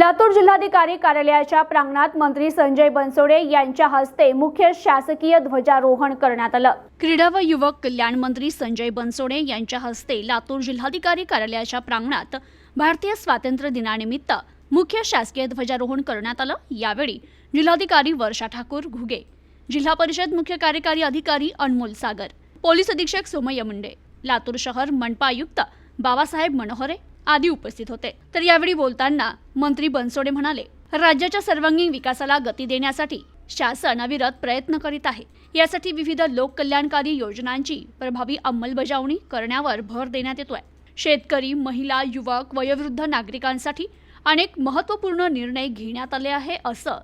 लातूर जिल्हाधिकारी कार्यालयाच्या प्रांगणात मंत्री संजय बनसोडे यांच्या हस्ते मुख्य शासकीय ध्वजारोहण करण्यात आलं. क्रीडा व युवक कल्याण मंत्री संजय बनसोडे यांच्या हस्ते लातूर जिल्हाधिकारी कार्यालयाच्या प्रांगणात भारतीय स्वातंत्र्य दिनानिमित्त मुख्य शासकीय ध्वजारोहण करण्यात आलं. यावेळी जिल्हाधिकारी वर्षा ठाकूर घुगे जिल्हा परिषद मुख्य कार्यकारी अधिकारी अनमोल सागर पोलीस अधीक्षक सोमय मुंडे लातूर शहर मनपा आयुक्त बाबासाहेब मनोहरे आदी उपस्थित होते. तर यावेळी बोलताना मंत्री बनसोडे म्हणाले राज्याच्या सर्वांगीण विकासाला गती देण्यासाठी शासन अविरत प्रयत्न करीत आहे. यासाठी विविध लोककल्याणकारी योजनांची प्रभावी अंमलबजावणी करण्यावर भर देण्यात येतोय. शेतकरी महिला युवक वयोवृद्ध नागरिकांसाठी अनेक महत्त्वपूर्ण निर्णय घेण्यात आले आहे असं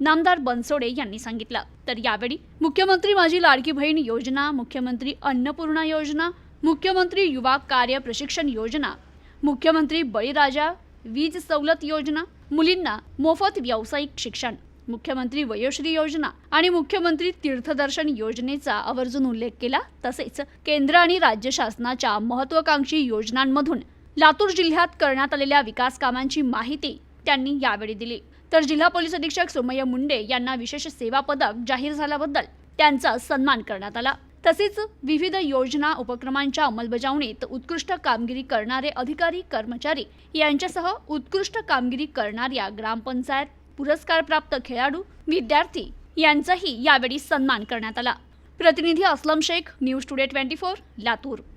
नामदार बनसोडे यांनी सांगितलं. तर यावेळी मुख्यमंत्री माझी लाडकी बहीण योजना मुख्यमंत्री अन्नपूर्णा योजना मुख्यमंत्री युवा कार्य प्रशिक्षण योजना मुख्यमंत्री बळीराजा वीज सवलत योजना मुलींना मोफत व्यावसायिक शिक्षण मुख्यमंत्री वयोश्री योजना आणि मुख्यमंत्री तीर्थदर्शन योजनेचा आवर्जून उल्लेख केला. तसेच केंद्र आणि राज्य शासनाच्या महत्वाकांक्षी योजनांमधून लातूर जिल्ह्यात करण्यात आलेल्या विकास कामांची माहिती त्यांनी यावेळी दिली. तर जिल्हा पोलीस अधीक्षक सुमय मुंडे यांना विशेष सेवा पदक जाहीर झाल्याबद्दल त्यांचा सन्मान करण्यात आला. तसेच विविध योजना उपक्रमांच्या अंमलबजावणीत उत्कृष्ट कामगिरी करणारे अधिकारी कर्मचारी यांच्यासह उत्कृष्ट कामगिरी करणाऱ्या ग्रामपंचायत पुरस्कारप्राप्त खेळाडू विद्यार्थी यांचाही यावेळी सन्मान करण्यात आला. प्रतिनिधी Aslam Shaikh news today twenty four Latur.